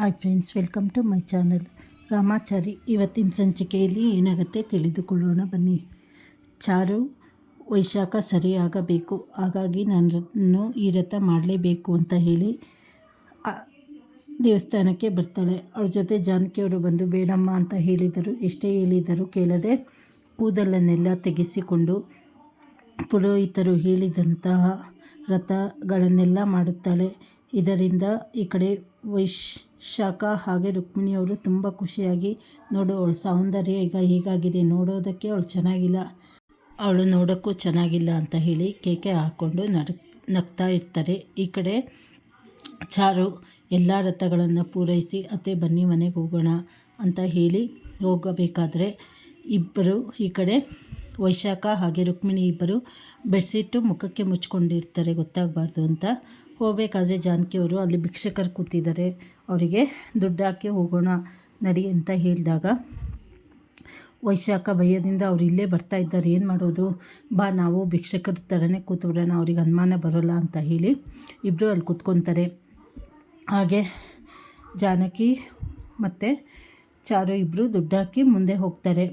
Hi friends welcome to my channel Ramachari, ಇವತ್ತಿನ ಸಂಚಿಕೆಯಲ್ಲಿ ಏನಾಗುತ್ತೆ ತಿಳಿದುಕೊಳ್ಳೋಣ ಬನ್ನಿ. ಚಾರು ವೈಶಾಖ ಸರಿಯಾಗಬೇಕು. ಹಾಗಾಗಿ ನಾನು ಈ ರಥ ಮಾಡಲೇಬೇಕು ಅಂತ ಹೇಳಿ ದೇವಸ್ಥಾನಕ್ಕೆ ಬರ್ತಾಳೆ. ಅವ್ರ ಜೊತೆ ಜಾನಕಿಯವರು ಬಂದು, ಬೇಡಮ್ಮ ಅಂತ ಹೇಳಿದರು. ಎಷ್ಟೇ ಹೇಳಿದರೂ ಕೇಳದೆ ಕೂದಲನ್ನೆಲ್ಲ ತೆಗೆಸಿಕೊಂಡು ಪುರೋಹಿತರು ಹೇಳಿದಂತಹ ರಥಗಳನ್ನೆಲ್ಲ ಮಾಡುತ್ತಾಳೆ. ಇದರಿಂದ ಈ ಕಡೆ ವೈಶಾಖ ಹಾಗೆ ರುಕ್ಮಿಣಿಯವರು ತುಂಬ ಖುಷಿಯಾಗಿ, ನೋಡು ಅವಳ ಸೌಂದರ್ಯ ಈಗ ಹೀಗಾಗಿದೆ, ನೋಡೋದಕ್ಕೆ ಅವಳು ಚೆನ್ನಾಗಿಲ್ಲ. ಅವಳು ನೋಡೋಕ್ಕೂ ಚೆನ್ನಾಗಿಲ್ಲ ಅಂತ ಹೇಳಿ ಕೇಕೆ ಹಾಕ್ಕೊಂಡು ನಡ್ ನಗ್ತಾ ಇರ್ತಾರೆ. ಈ ಕಡೆ ಚಾರು ಎಲ್ಲ ರಥಗಳನ್ನು ಪೂರೈಸಿ, ಅತ್ತೆ ಬನ್ನಿ ಮನೆಗೆ ಹೋಗೋಣ ಅಂತ ಹೇಳಿ ಹೋಗಬೇಕಾದ್ರೆ ಇಬ್ಬರು ಈ ಕಡೆ ವೈಶಾಖ ಹಾಗೆ ರುಕ್ಮಿಣಿ ಇಬ್ಬರು ಬೆಡ್ಸಿಟ್ಟು ಮುಖಕ್ಕೆ ಮುಚ್ಕೊಂಡಿರ್ತಾರೆ, ಗೊತ್ತಾಗಬಾರ್ದು ಅಂತ. ಹೋಗಬೇಕಾದ್ರೆ ಜಾನಕಿಯವರು ಅಲ್ಲಿ ಭಿಕ್ಷಕರು ಕೂತಿದ್ದಾರೆ. ಅವರಿಗೆ ದುಡ್ಡು ಹಾಕಿ ಹೋಗೋಣ ನಡಿ ಅಂತ ಹೇಳಿದಾಗ, ವೈಶಾಖ ಭಯದಿಂದ ಅವ್ರು ಇಲ್ಲೇ ಬರ್ತಾ ಇದ್ದಾರೆ, ಏನು ಮಾಡೋದು? ಬಾ, ನಾವು ಭಿಕ್ಷಕರ ಥರನೇ ಕೂತ್ಬಿಡೋಣ, ಅವ್ರಿಗೆ ಅನುಮಾನ ಬರೋಲ್ಲ ಅಂತ ಹೇಳಿ ಇಬ್ಬರು ಅಲ್ಲಿ ಕೂತ್ಕೊತಾರೆ. ಹಾಗೆ ಜಾನಕಿ ಮತ್ತು ಚಾರು ಇಬ್ಬರು ದುಡ್ಡು ಹಾಕಿ ಮುಂದೆ ಹೋಗ್ತಾರೆ.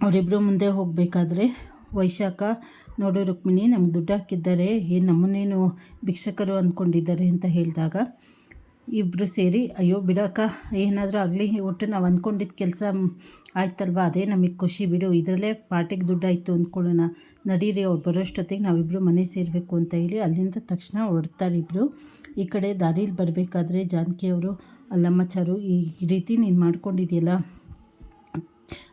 ಅವರಿಬ್ಬರು ಮುಂದೆ ಹೋಗಬೇಕಾದ್ರೆ ವೈಶಾಖ, ನೋಡು ರುಕ್ಮಿಣಿ, ನಮ್ಗೆ ದುಡ್ಡು ಹಾಕಿದ್ದಾರೆ, ಏನು ನಮ್ಮನ್ನೇನು ಭಿಕ್ಷಕರು ಅಂದ್ಕೊಂಡಿದ್ದಾರೆ ಅಂತ ಹೇಳಿದಾಗ ಇಬ್ಬರು ಸೇರಿ, ಅಯ್ಯೋ ಬಿಡಕ್ಕ, ಏನಾದರೂ ಆಗಲಿ, ಒಟ್ಟು ನಾವು ಅಂದ್ಕೊಂಡಿದ್ದ ಕೆಲಸ ಆಯ್ತಲ್ವ? ಅದೇ ನಮಗೆ ಖುಷಿ ಬಿಡು, ಇದರಲ್ಲೇ ಪಾರ್ಟಿಗೆ ದುಡ್ಡಾಯಿತು ಅಂದ್ಕೊಳ್ಳೋಣ ನಡೀರಿ, ಅವ್ರು ಬರೋಷ್ಟೊತ್ತಿಗೆ ನಾವಿಬ್ಬರು ಮನೆ ಸೇರಬೇಕು ಅಂತ ಹೇಳಿ ಅಲ್ಲಿಂದ ತಕ್ಷಣ ಹೊರಡ್ತಾರೆ ಇಬ್ಬರು ಈ ಕಡೆ ದಾರೀಲಿ ಬರಬೇಕಾದ್ರೆ ಜಾನಕಿಯವರು ಅಲ್ಲಮ್ಮಚಾರು ಈ ರೀತಿ ನೀನು ಮಾಡ್ಕೊಂಡಿದ್ಯಲ್ಲ?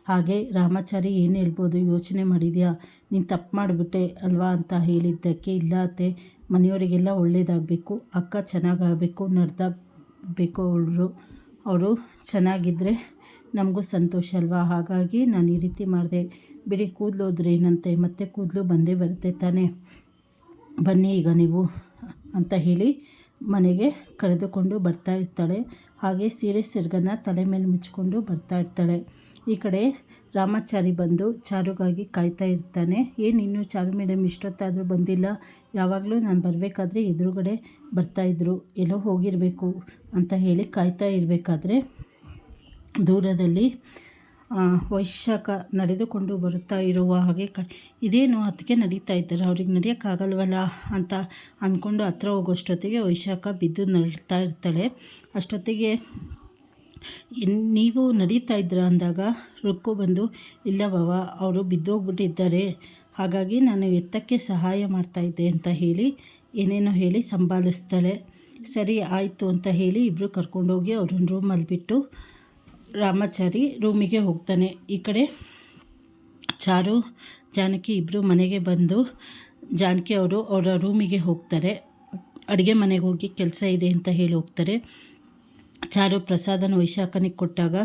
ಹಾಗೆ ರಾಮಾಚಾರಿ ಏನು ಹೇಳ್ಬೋದು, ಯೋಚನೆ ಮಾಡಿದ್ಯಾ? ನೀನು ತಪ್ಪು ಮಾಡಿಬಿಟ್ಟೆ ಅಲ್ವಾ? ಅಂತ ಹೇಳಿದ್ದಕ್ಕೆ, ಇಲ್ಲ ಅತ್ತೆ ಮನೆಯವರಿಗೆಲ್ಲ ಒಳ್ಳೇದಾಗಬೇಕು, ಅಕ್ಕ ಚೆನ್ನಾಗಾಗಬೇಕು, ನಡ್ದಾಗಬೇಕು ಅವರು. ಅವರು ಚೆನ್ನಾಗಿದ್ದರೆ ನಮಗೂ ಸಂತೋಷ ಅಲ್ವಾ? ಹಾಗಾಗಿ ನಾನು ಈ ರೀತಿ ಮಾಡಿದೆ. ಬಿಡಿ, ಕೂದಲು ಹೋದ್ರೆ ಏನಂತೆ ಮತ್ತೆ ಕೂದಲು ಬಂದೇ ಬರುತ್ತೆ ತಾನೇ? ಬನ್ನಿ ಈಗ ನೀವು ಅಂತ ಹೇಳಿ ಮನೆಗೆ ಕರೆದುಕೊಂಡು ಬರ್ತಾ ಇರ್ತಾಳೆ. ಹಾಗೆ ಸೀರೆ, ಸೆರಗನ್ನ ತಲೆ ಮೇಲೆ ಮುಚ್ಚಿಕೊಂಡು ಬರ್ತಾ ಇರ್ತಾಳೆ. ಈ ಕಡೆ ರಾಮಾಚಾರಿ ಬಂದು ಚಾರುಗಾಗಿ ಕಾಯ್ತಾ ಇರ್ತಾನೆ. ಏನು ಇನ್ನೂ ಚಾರು ಮೇಡಮ್ ಇಷ್ಟೊತ್ತಾದರೂ ಬಂದಿಲ್ಲ. ಯಾವಾಗಲೂ ನಾನು ಬರಬೇಕಾದ್ರೆ ಎದುರುಗಡೆ ಬರ್ತಾಯಿದ್ರು ಎಲ್ಲೋ ಹೋಗಿರಬೇಕು ಅಂತ ಹೇಳಿ ಕಾಯ್ತಾ ಇರಬೇಕಾದ್ರೆ ದೂರದಲ್ಲಿ ವೈಶಾಖ ನಡೆದುಕೊಂಡು ಬರುತ್ತಾ ಇರುವ ಹಾಗೆ ಕ, ಇದೇನು ಅದಕ್ಕೆ ನಡೀತಾ ಇದ್ದಾರೆ? ಅವ್ರಿಗೆ ನಡೆಯೋಕ್ಕಾಗಲ್ವಲ್ಲ ಅಂತ ಅಂದ್ಕೊಂಡು ಹತ್ರ ಹೋಗೋಷ್ಟೊತ್ತಿಗೆ ವೈಶಾಖ ಬಿದ್ದು ನಡ್ತಾ ಇರ್ತಾಳೆ. ಅಷ್ಟೊತ್ತಿಗೆ ನೀವು ನಡೀತಾ ಇದ್ರ ಅಂದಾಗ ರುಕ್ಕು ಬಂದು, ಇಲ್ಲ ಬಾವ, ಅವರು ಬಿದ್ದೋಗ್ಬಿಟ್ಟಿದ್ದಾರೆ. ಹಾಗಾಗಿ ನಾನು ಎತ್ತಕ್ಕೆ ಸಹಾಯ ಮಾಡ್ತಾಯಿದ್ದೆ ಅಂತ ಹೇಳಿ, ಏನೇನೋ ಹೇಳಿ ಸಂಭಾಲಿಸ್ತಾಳೆ. ಸರಿ, ಆಯಿತು ಅಂತ ಹೇಳಿ ಇಬ್ಬರು ಕರ್ಕೊಂಡೋಗಿ ಅವ್ರನ್ನ ರೂಮಲ್ಲಿ ಬಿಟ್ಟು ರಾಮಾಚಾರಿ ರೂಮಿಗೆ ಹೋಗ್ತಾನೆ. ಈ ಕಡೆ ಚಾರು, ಜಾನಕಿ ಇಬ್ಬರು ಮನೆಗೆ ಬಂದು, ಜಾನಕಿ ಅವರು ಅವರ ರೂಮಿಗೆ ಹೋಗ್ತಾರೆ. ಅಡುಗೆ ಮನೆಗೆ ಹೋಗಿ ಕೆಲಸ ಇದೆ ಅಂತ ಹೇಳಿ ಹೋಗ್ತಾರೆ. ಚಾರು ಪ್ರಸಾದನ ವೈಶಾಖನಿಗೆ ಕೊಟ್ಟಾಗ,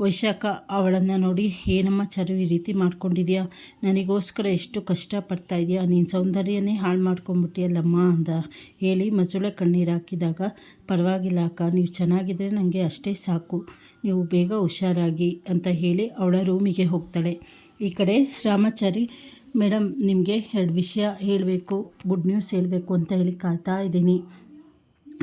ವೈಶಾಖ, ಅವಳನ್ನು ನೋಡಿ ಏನಮ್ಮ ಚಾರು ಈ ರೀತಿ ಮಾಡ್ಕೊಂಡಿದ್ಯಾ? ನನಗೋಸ್ಕರ ಎಷ್ಟು ಕಷ್ಟಪಡ್ತಾ ಇದೆಯಾ? ನೀನು ಸೌಂದರ್ಯನೇ ಹಾಳು ಮಾಡ್ಕೊಂಬಿಟ್ಟಿಯಲ್ಲಮ್ಮ ಅಂದ. ಹೇಳಿ ಮಸುಳೆ ಕಣ್ಣೀರು ಹಾಕಿದಾಗ, ಪರವಾಗಿಲ್ಲ ಅಕ್ಕ, ನೀವು ಚೆನ್ನಾಗಿದ್ದರೆ ನನಗೆ ಅಷ್ಟೇ ಸಾಕು. ನೀವು ಬೇಗ ಹುಷಾರಾಗಿ ಅಂತ ಹೇಳಿ ಅವಳ ರೂಮಿಗೆ ಹೋಗ್ತಾಳೆ. ಈ ಕಡೆ, ರಾಮಾಚಾರಿ ಮೇಡಮ್ ನಿಮಗೆ ಎರಡು ವಿಷಯ ಹೇಳಬೇಕು, ಗುಡ್ ನ್ಯೂಸ್ ಹೇಳಬೇಕು ಅಂತ ಹೇಳಿ ಕಾಯ್ತಾ ಇದ್ದೀನಿ.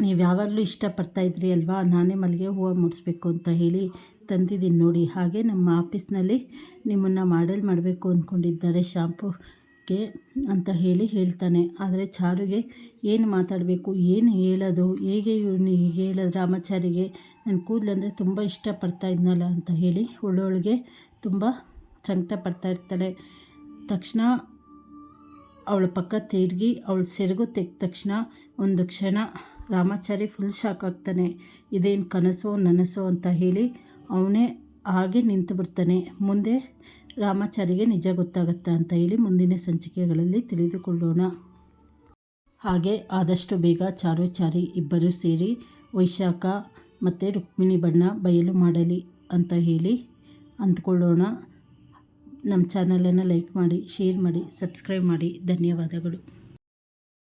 ನೀವು ಯಾವಾಗಲೂ ಇಷ್ಟಪಡ್ತಾ ಇದ್ರಿ ಅಲ್ವಾ? ನಾನೇ ಮಲ್ಲಿಗೆ ಹೂವು ಮುಡಿಸ್ಬೇಕು ಅಂತ ಹೇಳಿ ತಂದಿದ್ದೀನಿ ನೋಡಿ. ಹಾಗೆ ನಮ್ಮ ಆಫೀಸ್ನಲ್ಲಿ ನಿಮ್ಮನ್ನು ಮಾಡೆಲ್ ಮಾಡಬೇಕು ಅಂದ್ಕೊಂಡಿದ್ದಾರೆ ಶಾಂಪುಗೆ ಅಂತ ಹೇಳಿ ಹೇಳ್ತಾನೆ. ಆದರೆ ಚಾರುಗೆ ಏನು ಮಾತಾಡಬೇಕು? ಏನು ಹೇಳೋದು? ಹೇಗೆ ಇವನು ಹೀಗೆ ಹೇಳೋದು? ರಾಮಾಚಾರಿಗೆ ನನ್ನ ಕೂದಲಂದರೆ ತುಂಬ ಇಷ್ಟಪಡ್ತಾ ಇದ್ನಲ್ಲ ಅಂತ ಹೇಳಿ ಒಳ್ಳೊಳಗೆ ತುಂಬ ಸಂಕಟ ಪಡ್ತಾ ಇರ್ತಾಳೆ. ತಕ್ಷಣ ಅವಳ ಪಕ್ಕ ತಿರುಗಿ ಅವಳು ಸೆರಗು ತೆಗೆದ ತಕ್ಷಣ ಒಂದು ಕ್ಷಣ ರಾಮಾಚಾರಿ ಫುಲ್ ಶಾಕ್ ಆಗ್ತಾನೆ. ಇದೇನು ಕನಸೋ ನನಸೋ ಅಂತ ಹೇಳಿ ಅವನೇ ಹಾಗೆ ನಿಂತು ಬಿಡ್ತಾನೆ. ಮುಂದೆ ರಾಮಾಚಾರಿಗೆ ನಿಜ ಗೊತ್ತಾಗುತ್ತೆ ಅಂತ ಹೇಳಿ ಮುಂದಿನ ಸಂಚಿಕೆಗಳಲ್ಲಿ ತಿಳಿದುಕೊಳ್ಳೋಣ. ಹಾಗೆ ಆದಷ್ಟು ಬೇಗ ಚಾರು ಚಾರಿ ಇಬ್ಬರು ಸೇರಿ ವೈಶಾಖ ಮತ್ತು ರುಕ್ಮಿಣಿ ಬಣ್ಣ ಬಯಲು ಮಾಡಲಿ ಅಂತ ಹೇಳಿ ಅಂದ್ಕೊಳ್ಳೋಣ. ನಮ್ಮ ಚಾನಲನ್ನು ಲೈಕ್ ಮಾಡಿ, ಶೇರ್ ಮಾಡಿ, ಸಬ್ಸ್ಕ್ರೈಬ್ ಮಾಡಿ. ಧನ್ಯವಾದಗಳು.